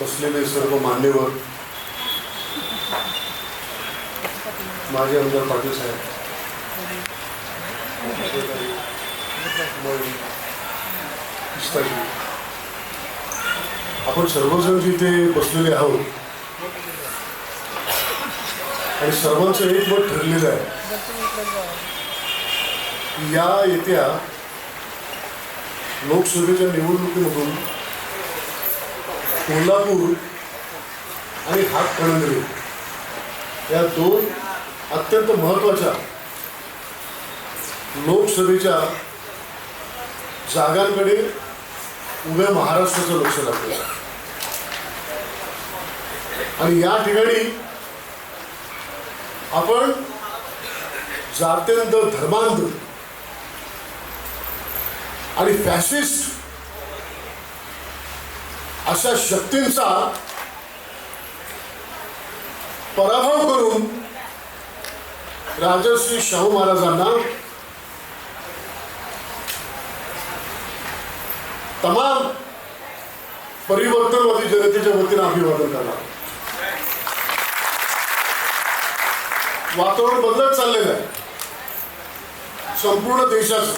बसलेले सर्व मान्यवर माझे आमदार पाटील साहेब. आपण सर्वजण तिथे बसलेले आहोत आणि सर्वांचं एक मत ठरलेलं आहे या येत्या लोकसभेच्या निवडणुकीमधून कोल्हापूर आणि हातकणंगले या दोन अत्यंत महत्त्वाच्या लोकसभेच्या जागांकडे उभ्या महाराष्ट्राचं लक्ष लागलं. आणि या ठिकाणी आपण जात्यंत धर्मांध आणि फॅसिस्ट अशा शक्तींचा पराभव करून राजश्री शाहू महाराजांना तमाम परिवर्तनवादी जनतेच्या वतीनं अभिवादन करणार वातावरण बदलत चाललेलं आहे. संपूर्ण देशाचं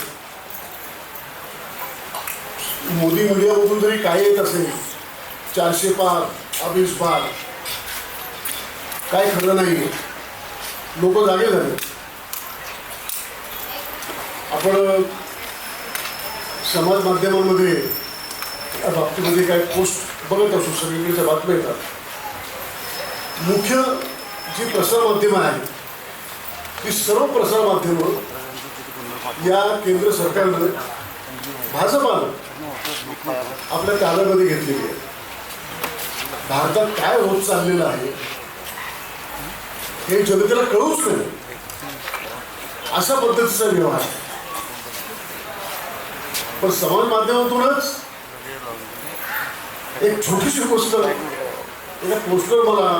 मोदी मीडियामधून जरी काय येत असेल चारशे पार अवीस पार. काय खरं नाही लोक जागे झाले आपण समाज माध्यमांमध्ये या बाबतीमध्ये काय पोस्ट बघत असू सगळीकडच्या बातम्या येतात. मुख्य जी प्रसार माध्यमं आहेत ती सर्व प्रसार माध्यमं या केंद्र सरकारनं भाजपानं आपल्या ताब्यामध्ये घेतलेली आहे भारतात काय होत चाललेलं आहे हे जनतेला कळूच नाही. अशा पद्धतीचा व्यवहार पण समाज माध्यमातूनच एक छोटीशी गोष्ट एका पोस्टर मला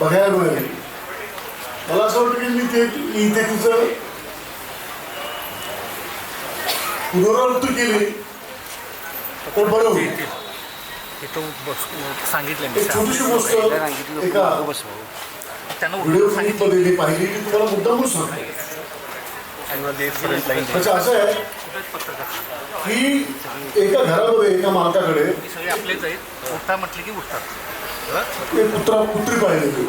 बघायला मिळाली. मला असं वाटतं की मी ते इथे तिचं पुनरावृत्ती केली तर बरं होईल. तिथं बस सांगितलं मी. सांगितलं. त्यांना उलट सांगितलं असं आहे की एका घरामध्ये एका मालकाकडे सगळे आपलेच आहेत. उठा म्हटले की उठतात. कुत्री पाहिली होती.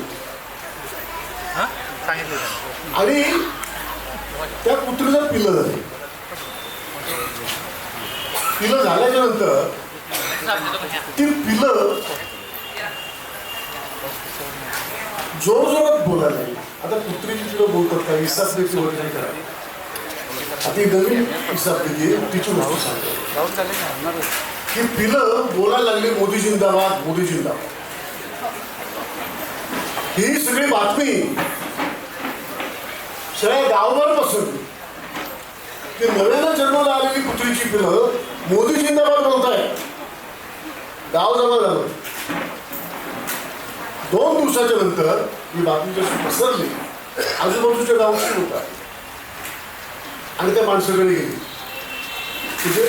हां? सांगितलं आणि त्या कुत्रीला पिल्लं झाली पिल्लं झाल्याच्यानंतर ती पिल्लं जोर जोरात बोलायला आता कुत्रीची तिला बोलतात का? इसासनीची वगैरे करा. आता ही नवीन इसासनीची आहे, तिची गोष्ट सांगतो. की पिलं बोलायला लागली मोदी जिंदाबाद मोदी जिंदाबाद. ही सगळी बातमी सगळ्या गावभर पसरली. की नव्यानं जन्माला आलेली कुत्रीची पिलं मोदी जिंदाबाद बोलताय गाव जमा झालं. दोन दिवसाच्या नंतर ही बातमी जशी पसरली आजूबाजूच्या गावाची होता. आणि त्या माणसाकडे गेली. तिथे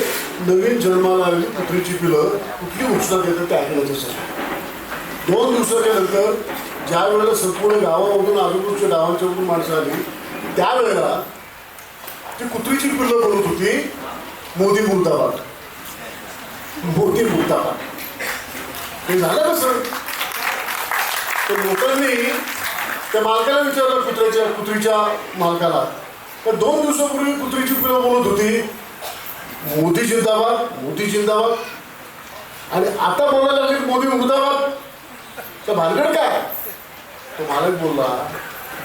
नवीन जन्माला आलेली कुत्रीची पिलं कुठली घोषणा देतात ते ऐकण्याचं दोन दिवसाच्या नंतर ज्या वेळेला संपूर्ण गावामधून आजूबाजूच्या गावांच्यामधून माणसं आली त्यावेळेला ती कुत्रीची पिल्लं बोलत होती मोदी मुर्दाबाद मोदी मुर्दाबाद हे झालं कसं तर लोकांनी त्या मालकाला विचारलं कुत्र्याच्या कुत्रीच्या मालकाला. तर दोन दिवसापूर्वी कुत्रीची पिल्लं बोलत होती. मोदी जिंदाबाद मोदी जिंदाबाद. आणि आता बोलायला लागली मोदी मुर्दाबाद. तर भानगड काय? तो मालक बोलला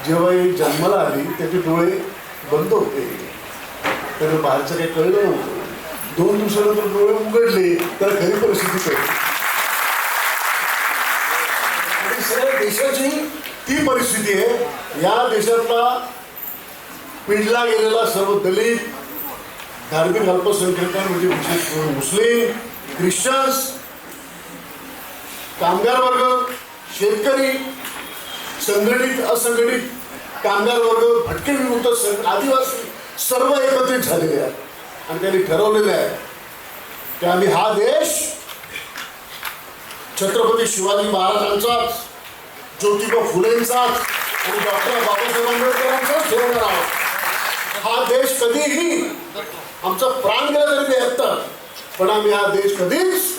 जेव्हा ही जन्माला आली त्याचे डोळे बंद होते. त्याला बाहेरचं काही कळलं नव्हतं. दोन दिवसानंतर डोळे उघडले तर खरी परिस्थिती कळली आणि सगळ्या देशाची ती परिस्थिती आहे. या देशातला पिंडला गेलेला सर्व दलित धार्मिक अल्पसंख्याक म्हणजे विशेष करून मुस्लिम ख्रिश्चन्स कामगार वर्ग शेतकरी संघटित असंघटित कामगार वर्ग भटके विमुक्त आदिवासी सर्व एकत्रित झालेले आहेत आणि त्यांनी ठरवलेले आहे की आम्ही हा देश छत्रपती शिवाजी महाराजांचाच ज्योतिबा फुलेंचाच आणि डॉक्टर बाबासाहेब आंबेडकरांचाच ठेवणार आहोत हा देश कधीही आमचा प्राण गेला तरी बेहत्तर पण आम्ही हा देश कधीच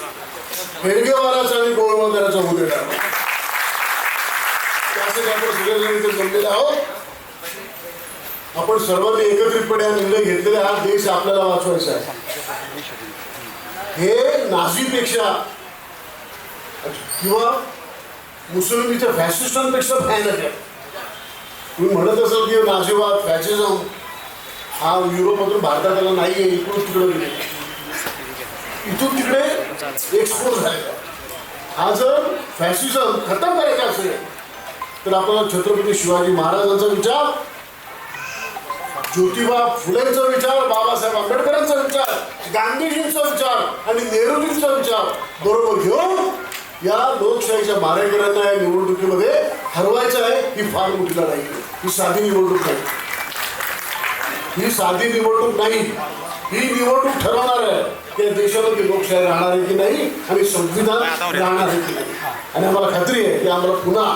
हेडगेवाराचा आणि गोळवळकराचा होऊ देणार त्यासाठी आपण सगळेजण इथे जमलेले आहोत. आपण सर्वांनी एकत्रितपणे हा निर्णय घेतलेला हा देश आपल्याला वाचवायचा आहे. हे नाझीपेक्षा किंवा मुसलमानीच्या फॅसिस्टांपेक्षा भयानक आहे. तुम्ही म्हणत असाल की नाझीवाद फॅसिझम हा युरोपमधून भारतात आला नाही आहे इकडून तिकडे गेले. इथून तिकडे एक्सपोर्ट झालेला हा जर फॅसिझम खतम करायचा असेल तर आपल्याला छत्रपती शिवाजी महाराजांचा विचार ज्योतिबा फुलेंचा विचार बाबासाहेब आंबेडकरांचा विचार गांधीजींचा विचार आणि नेहरूजींचा विचार बरोबर घेऊन या लोकशाहीच्या मारेकऱ्यांना या निवडणुकीमध्ये हरवायचं आहे ही फार मोठी लढाई ही साधी निवडणूक नाही. ही साधी निवडणूक नाही. ही निवडणूक ठरवणार आहे की देशामध्ये लोकशाही राहणार आहे की नाही आणि संविधान राहणार आहे की नाही. आणि आम्हाला खात्री आहे की आम्हाला पुन्हा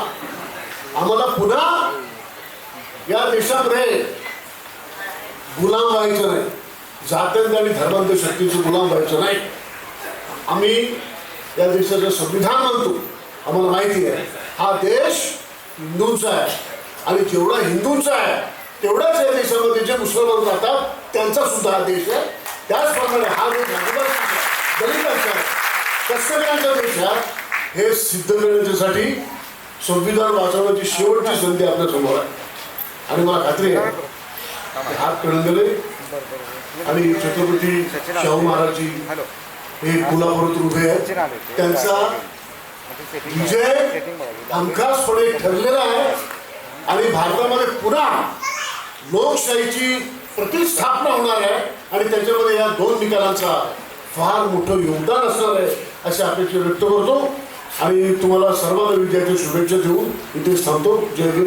आम्हाला पुन्हा या देशामध्ये गुलाम व्हायचं नाही. जात्यांत आणि धर्मांत शक्तीचं गुलाम व्हायचं नाही. आम्ही या देशाचं संविधान म्हणतो. आम्हाला माहिती आहे. हा देश हिंदूंचा आहे. आणि जेवढा हिंदूंचा आहे तेवढाच या देशामध्ये जे मुसलमान राहतात त्यांचा सुद्धा हा देश आहे. त्याचप्रमाणे हा देश दलितांचा आहे, कष्टकऱ्यांचा देश आहे हे सिद्ध करण्याच्यासाठी संविधान वाचवण्याची शेवटची संधी आपल्यासमोर आहे. आणि मला खात्री आहे की हात कळंगले आणि छत्रपती शाहू महाराजची हे कोल्हापुरातून उभे आहेत. त्यांचा विजय पुढे ठरलेला आहे. आणि भारतामध्ये पुन्हा लोकशाहीची प्रतिस्थापना होणार आहे. आणि त्याच्यामध्ये या दोन निकालांचा फार मोठं योगदान असणार आहे अशी अपेक्षा व्यक्त करतो. आणि तुम्हाला सर्वांना विद्यार्थी शुभेच्छा देऊन इथे थांबतो जय जय